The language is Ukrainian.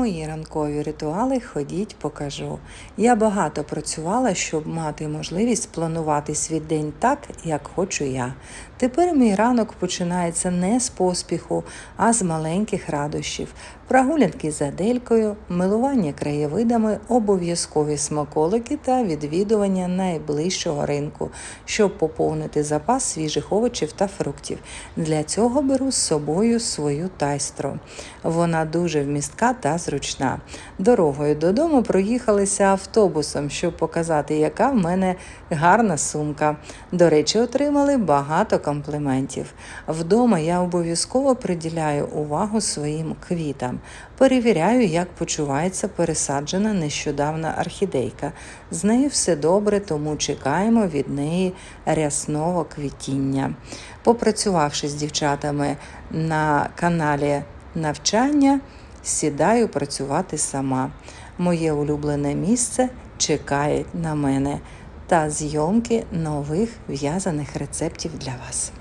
Мої ранкові ритуали ходіть, покажу. Я багато працювала, щоб мати можливість планувати свій день так, як хочу я. Тепер мій ранок починається не з поспіху, а з маленьких радощів. Прогулянки з Аделькою, милування краєвидами, обов'язкові смаколики та відвідування найближчого ринку, щоб поповнити запас свіжих овочів та фруктів. Для цього беру з собою свою тайстру. Вона дуже вмістка та зручна. Дорогою додому проїхалися автобусом, щоб показати, яка в мене гарна сумка. До речі, отримали багато компліментів. Вдома я обов'язково приділяю увагу своїм квітам. Перевіряю, як почувається пересаджена нещодавна орхідейка. З нею все добре, тому чекаємо від неї рясного квітіння. Попрацювавши з дівчатами на каналі навчання, сідаю працювати сама. Моє улюблене місце чекає на мене та зйомки нових в'язаних рецептів для вас.